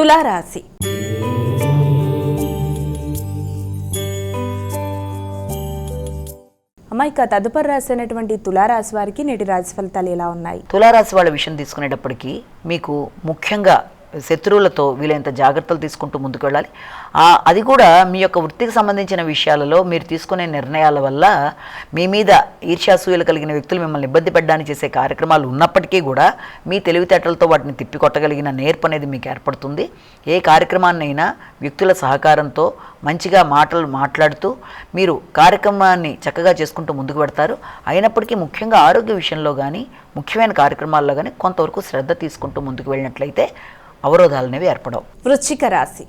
తులారాశి. అమ్మ ఇక తదుపరి రాశి అయినటువంటి తులారాశి వారికి నేటి రాశి ఫలితాలు ఎలా ఉన్నాయి? తులారాశి వాళ్ళ విషయం తీసుకునేటప్పటికీ మీకు ముఖ్యంగా శత్రువులతో వీలైనంత జాగ్రత్తలు తీసుకుంటూ ముందుకు వెళ్ళాలి అది కూడా మీ యొక్క వృత్తికి సంబంధించిన విషయాలలో మీరు తీసుకునే నిర్ణయాల వల్ల మీ మీద ఈర్ష్యాసూయలు కలిగిన వ్యక్తులు మిమ్మల్ని ఇబ్బంది పెట్టడానికి చేసే కార్యక్రమాలు ఉన్నప్పటికీ కూడా మీ తెలివితేటలతో వాటిని తిప్పికొట్టగలిగిన నేర్పు అనేది మీకు ఏర్పడుతుంది. ఏ కార్యక్రమాన్నైనా వ్యక్తుల సహకారంతో మంచిగా మాటలు మాట్లాడుతూ మీరు కార్యక్రమాన్ని చక్కగా చేసుకుంటూ ముందుకు పెడతారు అయినప్పటికీ ముఖ్యంగా ఆరోగ్య విషయంలో కానీ ముఖ్యమైన కార్యక్రమాల్లో కానీ కొంతవరకు శ్రద్ధ తీసుకుంటూ ముందుకు వెళ్ళినట్లయితే అవరోధాలు అనేవి ఏర్పడవు. వృశ్చిక రాశి.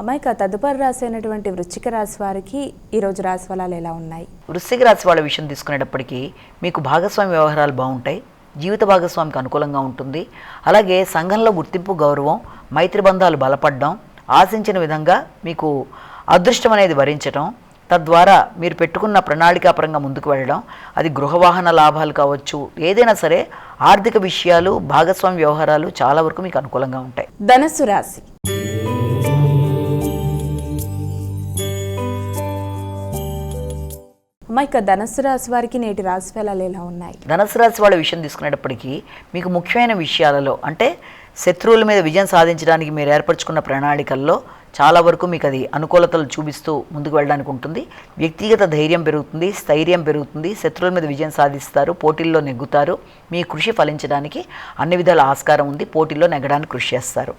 అమ్మ ఇక తదుపరి రాశి అయినటువంటి వృశ్చిక రాశి వారికి ఈరోజు రాశి ఫలాలు ఎలా ఉన్నాయి? వృశ్చిక రాశి వాళ్ళ విషయం తీసుకునేటప్పటికీ మీకు భాగస్వామి వ్యవహారాలు బాగుంటాయి జీవిత భాగస్వామికి అనుకూలంగా ఉంటుంది. అలాగే సంఘంలో గుర్తింపు గౌరవం మైత్రి బంధాలు బలపడడం ఆశించిన విధంగా మీకు అదృష్టం అనేది వరించడం తద్వారా మీరు పెట్టుకున్న ప్రణాళికాపరంగా ముందుకు వెళ్ళడం అది గృహవాహన లాభాలు కావచ్చు ఏదైనా సరే ఆర్థిక విషయాలు భాగస్వామి వ్యవహారాలు చాలా వరకు మీకు అనుకూలంగా ఉంటాయి. ధనస్సు రాశి. అమ్మ ఇక ధనస్సు రాశి వారికి నేటి రాశి ఫలాలు ఎలా ఉన్నాయి? ధనుసు రాశి వాళ్ళ విషయం తీసుకునేటప్పటికీ మీకు ముఖ్యమైన విషయాలలో అంటే శత్రువుల మీద విజయం సాధించడానికి మీరు ఏర్పరచుకున్న ప్రణాళికల్లో చాలా వరకు మీకు అది అనుకూలతలు చూపిస్తూ ముందుకు వెళ్ళడానికి ఉంటుంది. వ్యక్తిగత ధైర్యం పెరుగుతుంది స్థైర్యం పెరుగుతుంది శత్రువుల మీద విజయం సాధిస్తారు పోటీల్లో నెగ్గుతారు. మీ కృషి ఫలించడానికి అన్ని విధాల ఆస్కారం ఉంది. పోటీల్లో నెగ్గడానికి కృషి చేస్తారు.